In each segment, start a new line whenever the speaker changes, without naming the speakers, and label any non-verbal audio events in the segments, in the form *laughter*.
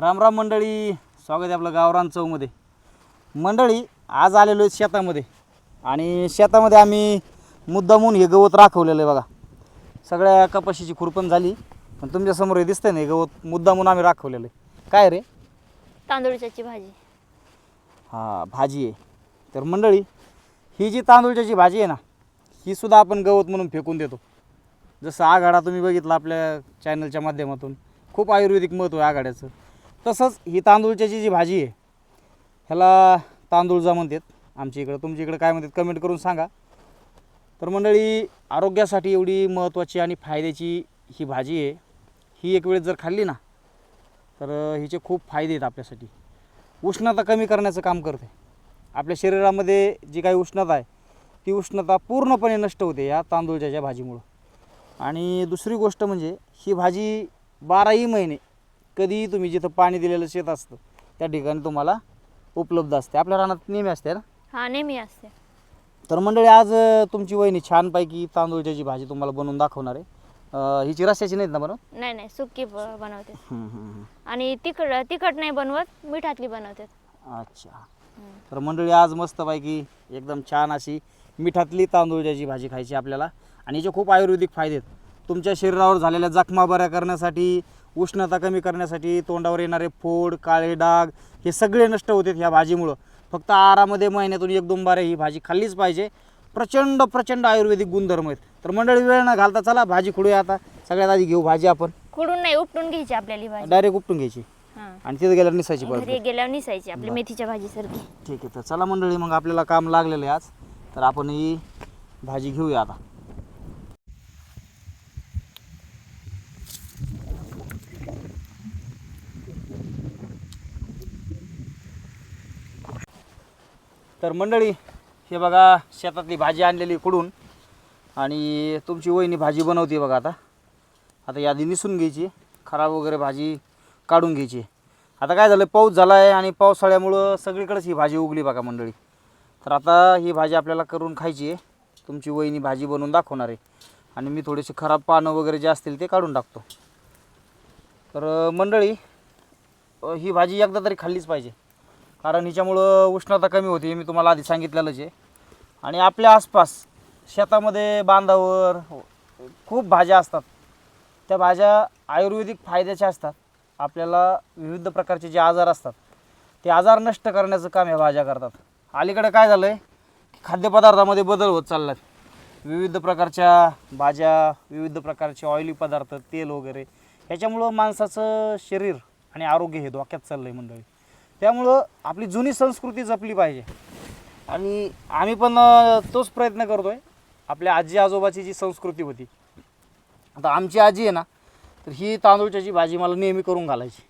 रामराम मंडळी स्वागत आहे आपलं गावरान चौमध्ये मंडळी आज आलेलो आहे शेतामध्ये. आणि शेतामध्ये आम्ही मुद्दामून हे गवत राखवलेलं आहे बघा. सगळ्या कपाशीची खुरपण झाली पण तुमच्यासमोर हे दिसतंय ना हे गवत मुद्दामून आम्ही राखवलेलं आहे. काय रे?
तांदूळच्याची भाजी.
हां भाजी आहे. तर मंडळी ही जी तांदूळच्याची भाजी आहे ना ही सुद्धा आपण गवत म्हणून फेकून देतो. जसं आघाडा तुम्ही बघितला आपल्या चॅनलच्या माध्यमातून. खूप आयुर्वेदिक महत्त्व आहे आघाड्याचं. तसंच ही तांदूळच्याची जी भाजी आहे ह्याला तांदूळजा म्हणतात आमच्या इकडं. तुमच्या इकडं काय म्हणतात कमेंट करून सांगा. तर मंडळी आरोग्यासाठी एवढी महत्त्वाची आणि फायद्याची ही भाजी आहे. ही एक वेळेस जर खाल्ली ना तर हिचे खूप फायदे आहेत आपल्यासाठी. उष्णता कमी करण्याचं काम करते. आपल्या शरीरामध्ये जी काही उष्णता आहे ती उष्णता पूर्णपणे नष्ट होते या तांदूळच्या भाजीमुळं. आणि दुसरी गोष्ट म्हणजे ही भाजी बाराही महिने कधीही तुम्ही जिथं पाणी दिलेलं शेत असतं त्या ठिकाणी तुम्हाला उपलब्ध असते. आपल्या रानात नेहमी असते ना?
हा नेहमी असते.
तर मंडळी आज अं, तुमची वहिनी छानपैकी तांदूळच्याची भाजी तुम्हाला बनवून दाखवणार आहे. अं, हिची रस्त्याची नाहीत ना बनव
नाही नाही सुकी ब- बनवते. आणि तिखट तिखट नाही बनवत मिठातली बनवते.
अच्छा. तर मंडळी आज मस्तपैकी एकदम छान अशी मिठातली तांदूळच्याची भाजी खायची आपल्याला. आणि याचे खूप आयुर्वेदिक फायदे आहेत. तुमच्या शरीरावर झालेल्या जखमा बऱ्या करण्यासाठी उष्णता कमी करण्यासाठी तोंडावर येणारे फोड काळे डाग हे सगळे नष्ट होतात ह्या भाजीमुळं. फक्त आहारामध्ये महिन्यातून एक दोन बारे ही भाजी खाल्लीच पाहिजे. प्रचंड प्रचंड आयुर्वेदिक गुणधर्म आहेत. तर मंडळी वेळ न घालता चला भाजी खुडूया आता. सगळ्यात आधी घेऊ भाजी आपण.
खुडून नाही उपटून घ्यायची आपल्याला ही भाजी.
डायरेक्ट उपटून घ्यायची.
हा.
आणि तिथं गेल्यावर निसायची परत.
गेल्यावर निसायची आपली मेथीच्या भाजी सारखी
ठीक आहे तर चला मंडळी मग आपल्याला काम लागलेलं आहे आज. तर आपण ही भाजी घेऊया आता. तर मंडळी हे बघा शेतातली भाजी आणलेली कुडून. आणि तुमची वहिनी भाजी बनवते बघा आता. आता यादी निसून घ्यायची. खराब वगैरे भाजी काढून घ्यायची. आता काय झालं पाऊस झाला आहे आणि पावसाळ्यामुळं सगळीकडेच ही भाजी उगली बघा मंडळी. तर आता ही भाजी आपल्याला करून खायची आहे. तुमची वहिनी भाजी बनवून दाखवणार आहे. आणि मी थोडेसे खराब पानं वगैरे जे असतील ते काढून टाकतो. तर मंडळी ही भाजी एकदा तरी खाल्लीच पाहिजे. कारण हिच्यामुळं उष्णता कमी होते मी तुम्हाला आधी सांगितलेलंच आहे. आणि आपल्या आसपास शेतामध्ये बांधावर हो, खूप भाज्या असतात. त्या भाज्या आयुर्वेदिक फायद्याच्या असतात. आपल्याला विविध प्रकारचे जे आजार असतात ते आजार नष्ट करण्याचं काम ह्या भाज्या करतात. अलीकडे काय झालं आहे की खाद्यपदार्थामध्ये बदल होत चालला विविध प्रकारच्या भाज्या विविध प्रकारचे ऑइली पदार्थ तेल वगैरे ह्याच्यामुळं माणसाचं शरीर आणि आरोग्य हे धोक्यात चाललं आहे मंडळी. त्यामुळं आपली जुनी संस्कृती जपली पाहिजे. आणि आम्ही पण तोच प्रयत्न करतो आहे आपल्या आजी आजोबाची जी संस्कृती होती. आता आमची आजी आहे ना तर ही तांदूळच्याची भाजी मला नेहमी करून घालायची.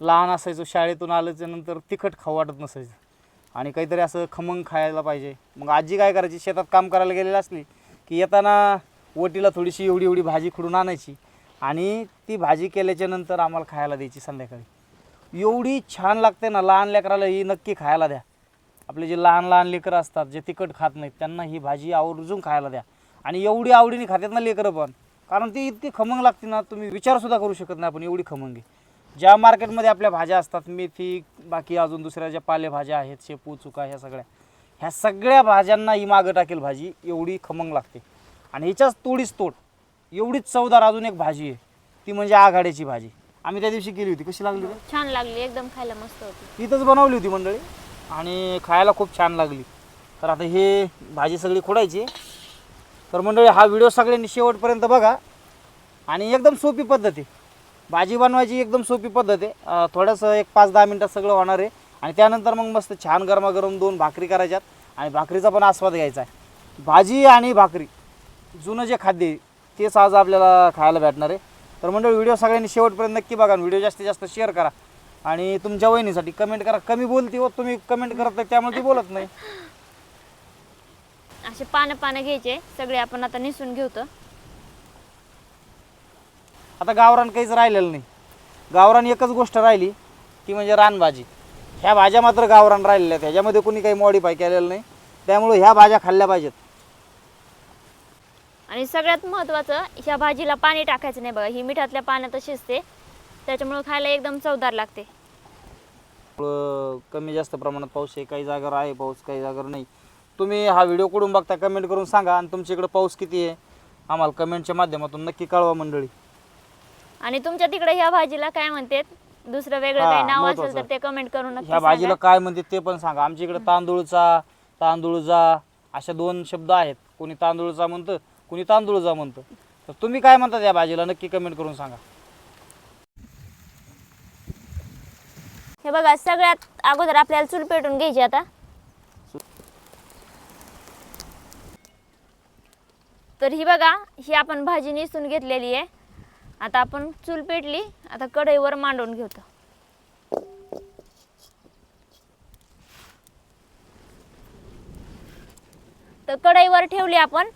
लहान असायचो शाळेतून आल्याच्यानंतर तिखट खाऊ वाटत नसायचं. आणि काहीतरी असं खमंग खायला पाहिजे. मग आजी काय करायची शेतात काम करायला गेलेली असली की येताना ओटीला थोडीशी एवढी एवढी भाजी खुडून आणायची. आणि ती भाजी केल्याच्यानंतर आम्हाला खायला द्यायची संध्याकाळी. एवढी छान लागते ना लहान लेकराला ही नक्की खायला द्या. आपले जे लहान लहान लेकरं असतात जे तिखट खात नाहीत त्यांना ही भाजी आवर्जून खायला द्या. आणि एवढी आवडीने खातात ना लेकरं पण कारण ती इतकी खमंग लागते ना तुम्ही विचारसुद्धा करू शकत नाही आपण एवढी खमंग. आहे ज्या मार्केटमध्ये आपल्या भाज्या असतात मेथी बाकी अजून दुसऱ्या ज्या पालेभाज्या आहेत शेपू चुका ह्या सगळ्या ह्या सगळ्या भाज्यांना ही मागं टाकेल भाजी एवढी खमंग लागते. आणि ह्याच्याच तोडीच तोड एवढीच चवदार अजून एक भाजी आहे ती म्हणजे आघाड्याची भाजी. आम्ही त्या दिवशी केली होती. कशी लागली रे?
छान लागली एकदम खायला मस्त होती.
इथंच बनवली होती मंडळी. आणि खायला खूप छान लागली. तर आता हे भाजी सगळी खोडायची. तर मंडळी हा व्हिडिओ सगळ्यांनी शेवटपर्यंत बघा. आणि एकदम सोपी पद्धत आहे. भाजी बनवायची एकदम सोपी पद्धत आहे. अं, थोडंसं एक पाच दहा मिनटात सगळं होणार आहे. आणि त्यानंतर मग मस्त छान गरमागरम दोन भाकरी करायच्यात. आणि भाकरीचा पण आस्वाद घ्यायचा आहे. भाजी आणि भाकरी जुनं जे खाद्य आहे तेच आज आपल्याला खायला भेटणार आहे. तर मंडळी व्हिडिओ सगळ्यांनी शेवटपर्यंत नक्की बघा व्हिडिओ जास्तीत जास्त शेअर करा. आणि तुमच्या वहिनीसाठी कमेंट करा. कमी बोलती हो तुम्ही कमेंट करत नाही त्यामुळे ती बोलत नाही.
असे पानं पानं घ्यायचे सगळे आपण आता निसून घेऊतो.
आता गावरान काहीच राहिलेलं नाही. गावरान एकच गोष्ट राहिली ती म्हणजे रानभाजी. ह्या भाज्या मात्र गावरान राहिलेल्या आहेत. ह्याच्यामध्ये कोणी काही मॉडीफाय केलेलं नाही. त्यामुळे ह्या भाज्या खाल्ल्या पाहिजेत.
आणि सगळ्यात महत्त्वाचं ह्या भाजीला पाणी टाकायचं नाही बघा. ही मिठातल्या पाण्यात शिजते त्याच्यामुळे खायला एकदम चवदार लागते.
थोडं कमी जास्त प्रमाणात पाऊस आहे. काही जागावर आहे पाऊस काही जागावर नाही. तुम्ही हा व्हिडिओ कुठून बघता कमेंट करून सांगा आणि तुमच्या इकडे पाऊस किती आहे? आम्हाला कमेंटच्या माध्यमातून नक्की कळवा मंडळी.
आणि तुमच्या तिकडे ह्या भाजीला काय म्हणतात? दुसरं वेगळं
हा,
काही नाव असेल
महत्वाचं.
तर ते कमेंट करून नक्की
ह्या भाजीला
सांगा.
काय म्हणते ते पण सांगा. आमच्या इकडे तांदूळचा तांदूळजा अशा दोन शब्द आहेत. कोणी तांदूळचा म्हणतं कुणी तांदूळ जा म्हणतं. तर तुम्ही काय म्हणता या भाजीला? नक्की कमेंट करून सांगा.
हे बघा सगळ्यात अगोदर आपल्याला चूल पेटून घ्यायची आता. तर ही बघा ही आपण भाजी निसून घेतलेली आहे. आता आपण चूल पेटली आता कढईवर मांडून घेतो. तर कढईवर ठेवली आपण.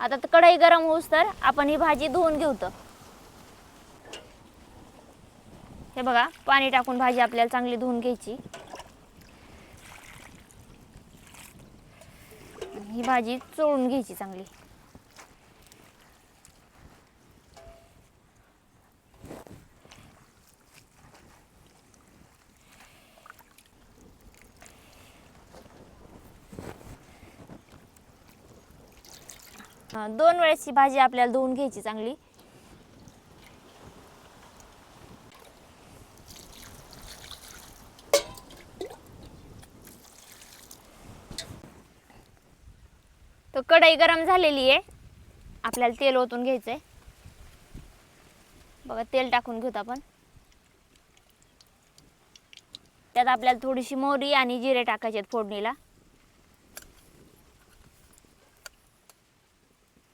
आता तर कढई गरम होऊस तर आपण ही भाजी धुवून घेऊतो हे बघा पाणी टाकून भाजी आपल्याला चांगली धुवून घ्यायची. ही भाजी चोळून घ्यायची चांगली. दोन वेळेची भाजी आपल्याला धुवून घ्यायची चांगली. तर कढई गरम झालेली आहे. आपल्याला तेल ओतून घ्यायचं आहे बघा तेल टाकून घेऊ आपण. त्यात आपल्याला थोडीशी मोहरी आणि जिरे टाकायचे आहेत फोडणीला.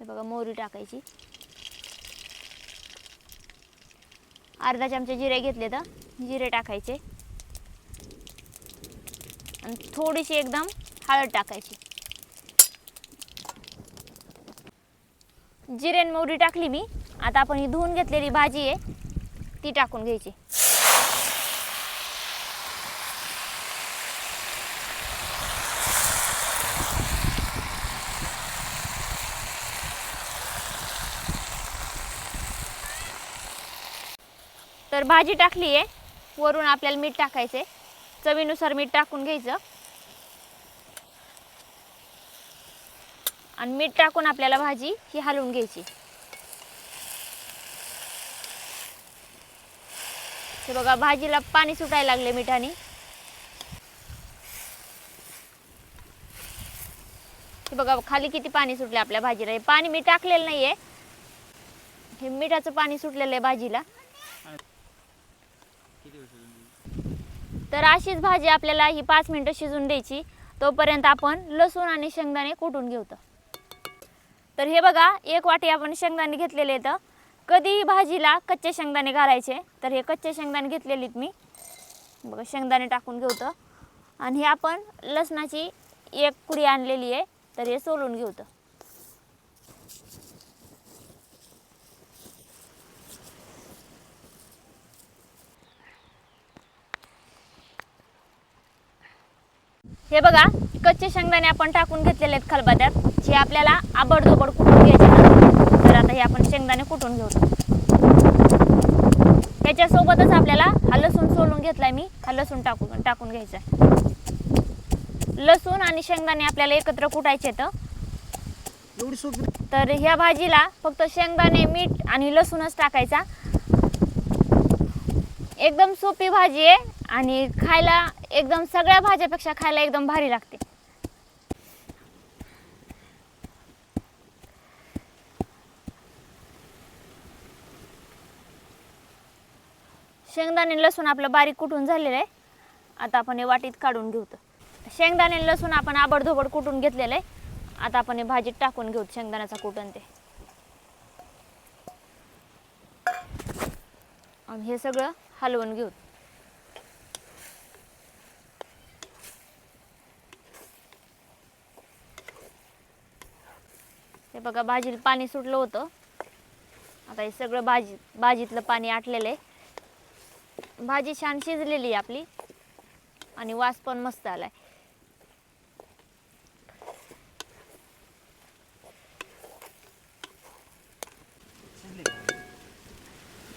हे बघा मोहरी टाकायची. अर्धा चमचे जिरे घेतले तर जिरे टाकायचे. आणि थोडीशी एकदम हळद टाकायची. जिरे आणि मोहरी टाकली मी. आता आपण ही धुवून घेतलेली भाजी आहे ती टाकून घ्यायची. तर भाजी टाकली आहे. वरून आपल्याला मीठ टाकायचं आहे चवीनुसार मीठ टाकून घ्यायचं. आणि मीठ टाकून आपल्याला भाजी ही हलवून घ्यायची. बघा भाजीला पाणी सुटायला लागले मिठाने. हे बघा खाली किती पाणी सुटले आपल्या भाजीला. हे पाणी मी टाकलेलं नाहीये. हे मिठाचं पाणी सुटलेलं आहे भाजीला. तर अशीच भाजी आपल्याला ही पाच मिनटं शिजून द्यायची. तोपर्यंत आपण लसूण आणि शेंगदाणे कुटून घेऊत तर. हे बघा एक वाटी आपण शेंगदाणे घेतलेले आहेत. कधीही भाजीला कच्चे शेंगदाणे घालायचे तर हे कच्चे शेंगदाणे घेतलेलीत मी. बघा शेंगदाणे टाकून घेऊत आणि हे आपण लसणाची एक कुडी आणलेली आहे तर हे सोलून घेऊतं हे बघा कच्चे शेंगदाणे आपण टाकून घेतलेले आहेत खलबत्यात जे आपल्याला आबडधोबड कुटून घ्यायचे. तर आता हे आपण शेंगदाणे कुटून घेऊ? त्याच्यासोबतच आपल्याला हा लसूण सोलून घेतलाय मी. हा लसूण टाकून टाकून घ्यायचा. लसूण आणि शेंगदाणे आपल्याला एकत्र कुटायचे तर ह्या भाजीला फक्त शेंगदाणे मीठ आणि लसूणच टाकायचा. एकदम सोपी भाजी आहे आणि खायला एकदम सगळ्या भाज्यापेक्षा खायला एकदम भारी लागते. शेंगदाणे लसूण आपलं बारीक कुटून झालेलं आहे. आता आपण हे वाटीत काढून घेऊ शेंगदाणे लसूण आपण आबडधोबड कुटून घेतलेलं आहे. आता आपण हे भाजीत टाकून घेऊ शेंगदाण्याचा कुटून ते. आणि हे सगळं हलवून घेऊ हे बघा भाजीला पाणी सुटलं होतं. आता हे सगळं भाजी भाजीतलं पाणी आटलेलं आहे. भाजी छान शिजलेली आहे आपली. आणि वास पण मस्त आलाय.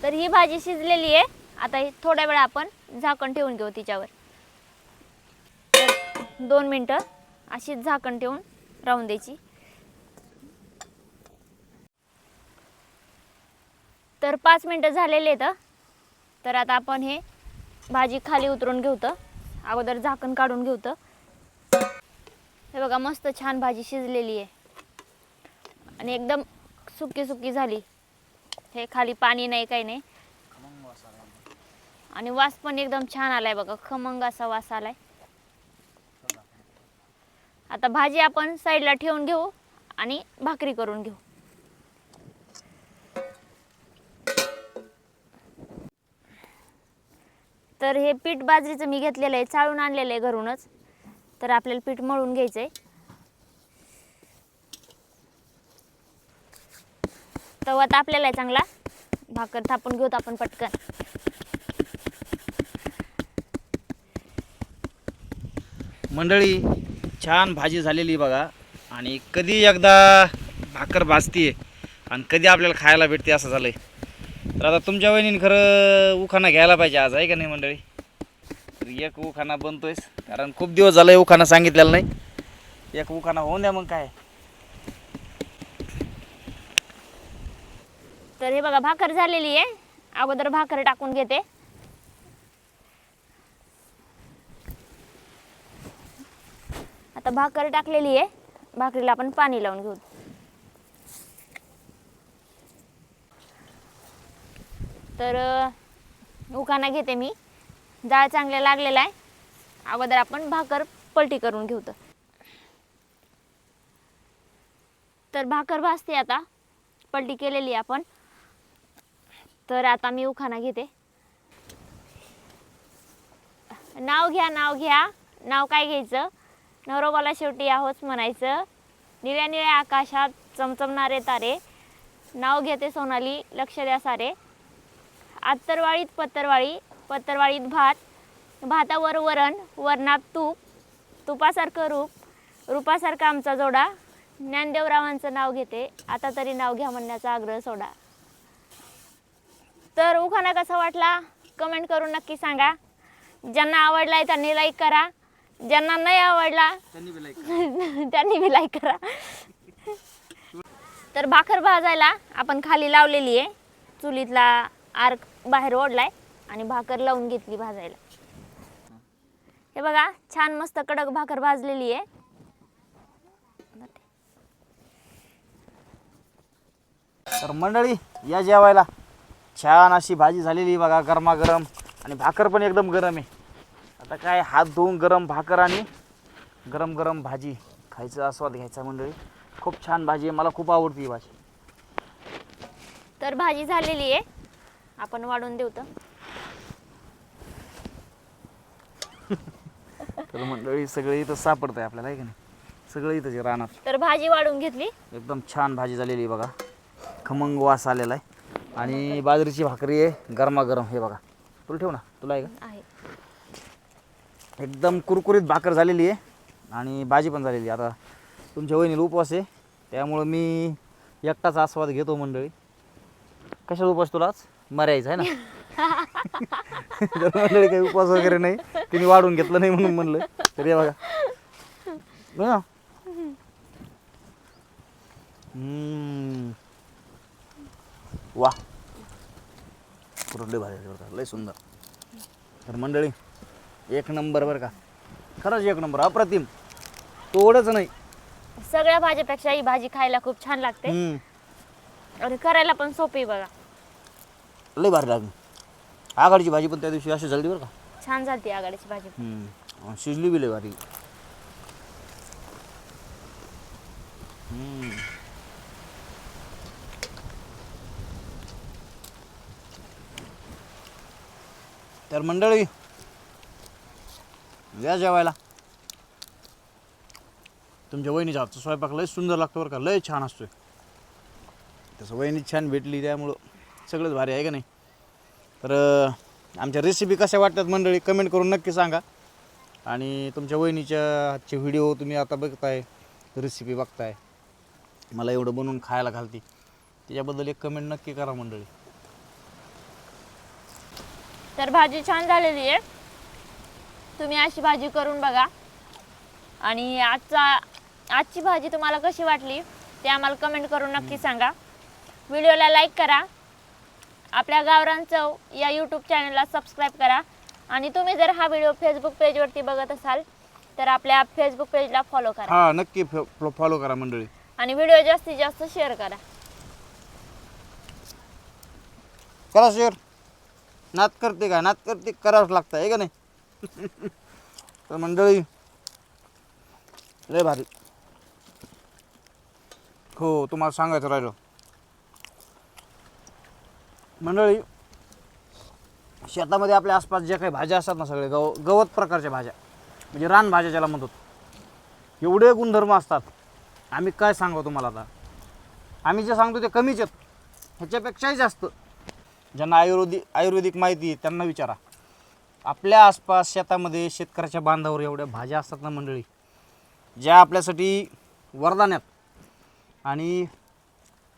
तर ही भाजी शिजलेली आहे. आता हे थोड्या वेळा आपण झाकण ठेवून घेऊ तिच्यावर. तर दोन मिनटं अशीच झाकण ठेवून राहून द्यायची. तर पाच मिनटं झालेले आहेत. तर आता आपण हे भाजी खाली उतरून घेऊतं. अगोदर झाकण काढून घेऊतं. हे बघा मस्त छान भाजी शिजलेली आहे. आणि एकदम सुकी सुकी झाली. हे खाली पाणी नाही काही नाही. आणि वास पण एकदम छान आलाय बघा खमंग असा वास आलाय. आता भाजी आपण साईडला ठेवून घेऊ आणि भाकरी करून घेऊ. तर हे पीठ बाजरीचं मी घेतलेलं आहे चाळून आणलेलं आहे घरूनच. तर आपल्याला पीठ मळून घ्यायचं आहे तवा तापलेला आहे चांगला. भाकर थापून घेऊत आपण पटकन.
मंडळी छान भाजी झालेली बघा. आणि कधी एकदा भाकर भाजतीये आणि कधी आपल्याला खायला भेटते असं झालंय. तर आता तुमच्या वहिनीने खरं उखाणा घ्यायला पाहिजे आज आहे का नाही मंडळी? तर एक उखाणा बनतोयस कारण खूप दिवस झालंय उखाणा सांगितलेला नाही. एक उखाणा होऊन द्या मग काय.
तर हे बघा भाकर झालेली आहे. अगोदर भाकर टाकून घेते. आता भाकर टाकलेली आहे. भाकरीला आपण पाणी लावून घेऊ. तर उकाना घेते मी. जाळ चांगल्या लागलेला आहे. अगोदर आपण भाकर पलटी करून घेऊ तर. भाकर भाजते आता. पलटी केलेली आपण. तर आता मी उखाणा घेते. नाव घ्या नाव घ्या. नाव काय घ्यायचं? नवरोबाला शेवटी आहोच म्हणायचं. निळ्या निळ्या आकाशात चमचमणारे तारे. नाव घेते सोनाली लक्ष द्या सारे. आत्तरवाळीत पत्तरवाळी पत्तरवाळीत भात भातावर वरण वरणात तूप तुपासारखं रूप रूपासारखा आमचा जोडा. ज्ञानदेवरावांचं नाव घेते. आता तरी नाव घ्या म्हणण्याचा आग्रह सोडा. तर उखाणा कसा वाटला? कमेंट करून नक्की सांगा. ज्यांना आवडलाय त्यांनी लाईक करा. ज्यांना नाही आवडला त्यांनी बी लाईक *laughs* करा. तर भाकर भाजायला आपण खाली लावलेली आहे. चुलीतला आर्क बाहेर ओढलाय आणि भाकर लावून घेतली भाजायला. हे बघा छान मस्त कडक भाकर भाजलेली आहे.
तर मंडळी या जेवायला. छान अशी भाजी झालेली बघा गरमागरम. आणि भाकर पण एकदम गरम आहे. आता काय हात धुवून गरम भाकर आणि गरम गरम भाजी खायचा आस्वाद घ्यायचा मंडळी. खूप छान भाजी आहे मला खूप आवडती ही भाजी.
तर भाजी झालेली आहे. आपण वाढून देऊ तर.
तर मंडळी सगळे इथं सापडत आहे आपल्याला आहे की नाही? सगळं इथंच आहे रानात
तर भाजी वाढून घेतली.
एकदम छान भाजी झालेली आहे बघा. खमंग वास आलेला आहे. आणि बाजरीची भाकरी आहे गरमागरम हे बघा. तुला ठेव ना तुला आहे का?
आहे.
एकदम कुरकुरीत भाकर झालेली आहे. आणि भाजी पण झालेली आहे. आता तुमच्या वहिनीला उपवास आहे. त्यामुळं मी एकटाच आस्वाद घेतो मंडळी. कशाला उपवास तुला आज? मरायचं आहे ना? *laughs* तर मंडळी काही उपवास वगैरे नाही तिने वाढून घेतलं नाही म्हणून म्हणलं. तर हे बघा. बघा हम्म. वा. पुरवले भाजी बरं का. लय सुंदर. तर मंडळी एक नंबर बरं का. खरंच एक नंबर अप्रतिम. तोडच नाही.
सगळ्या भाज्यापेक्षा ही भाजी खायला खूप छान लागते.
हम्म.
आणि करायला पण सोपी बघा.
लय भारी लागली. आघाडीची भाजी पण त्या दिवशी अशी जल्दी बरं का.
छान झाली आघाडीची भाजी
हम्म. आणि शिजली बी लय भारी. हम्म. तर मंडळी या जेवायला. तुमच्या वहिनीच्या हातचा स्वयंपाक लय सुंदर लागतो बरं का लय छान असतोय. तसं वहिनी छान भेटली त्यामुळं. सगळंच भारी आहे का नाही? तर आमच्या रेसिपी कशा वाटतात मंडळी? कमेंट करून नक्की सांगा. आणि तुमच्या वहिनीच्या हातचे व्हिडिओ तुम्ही आता बघताय रेसिपी बघताय. मला एवढं बनवून खायला घालती. त्याच्याबद्दल एक कमेंट नक्की करा मंडळी.
तर भाजी छान झालेली आहे. तुम्ही अशी भाजी करून बघा. आणि आजचा आजची भाजी तुम्हाला कशी वाटली ते आम्हाला कमेंट करून नक्की सांगा. व्हिडिओला लाईक करा. आपल्या गावरान चव या यूट्यूब चॅनलला सबस्क्राईब करा. आणि तुम्ही जर हा व्हिडिओ फेसबुक पेजवरती बघत असाल तर आपल्या फेसबुक पेजला फॉलो करा.
हा नक्की फॉलो करा मंडळी.
आणि व्हिडिओ जास्तीत जास्त शेअर करा.
करा शेअर नात करते का? नात करते करावंच लागतं आहे का नाही? *laughs* तर मंडळी लय भारी. हो तुम्हाला सांगायचं राहिलं. मंडळी शेतामध्ये आपल्या आसपास ज्या काही भाज्या असतात ना सगळे गव गवत प्रकारच्या भाज्या म्हणजे रानभाज्या ज्याला म्हणतो एवढे गुणधर्म असतात. आम्ही काय सांगू तुम्हाला आता? आम्ही जे सांगतो ते कमीच आहेत. ह्याच्यापेक्षाही जास्त. ज्यांना आयुर्वेदिक आयुर्वेदिक माहिती आहे त्यांना विचारा. आपल्या आसपास शेतामध्ये शेतकऱ्याच्या बांधावर एवढ्या भाज्या असतात ना मंडळी ज्या आपल्यासाठी वरदान आहेत. आणि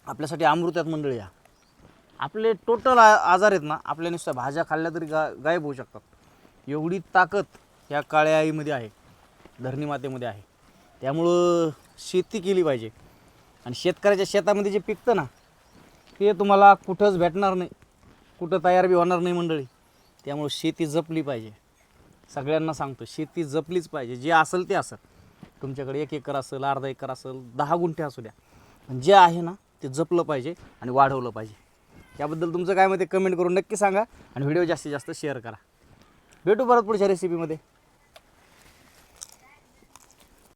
आपल्यासाठी अमृत आहेत मंडळी या. आपले टोटल आ आजार आहेत ना आपल्या नुसत्या भाज्या खाल्ल्या तरी गा गायब होऊ शकतात. एवढी ताकद ह्या काळ्या आईमध्ये आहे धरणी मातेमध्ये आहे. त्यामुळं शेती केली पाहिजे. आणि शेतकऱ्याच्या शेतामध्ये जे पिकतं ना ते तुम्हाला कुठंच भेटणार नाही. कुठं तयार बी होणार नाही मंडळी. त्यामुळं शेती जपली पाहिजे. सगळ्यांना सांगतो शेती जपलीच पाहिजे. जे असेल ते असेल. तुमच्याकडे एक एकर असेल अर्धा एकर असेल दहा गुंठे असू द्या. पण जे आहे ना ते जपलं पाहिजे आणि वाढवलं पाहिजे. याबद्दल तुमचं काय मते कमेंट करून नक्की सांगा आणि व्हिडिओ जास्तीत जास्त शेअर करा. भेटू परत पुढच्या रेसिपीमध्ये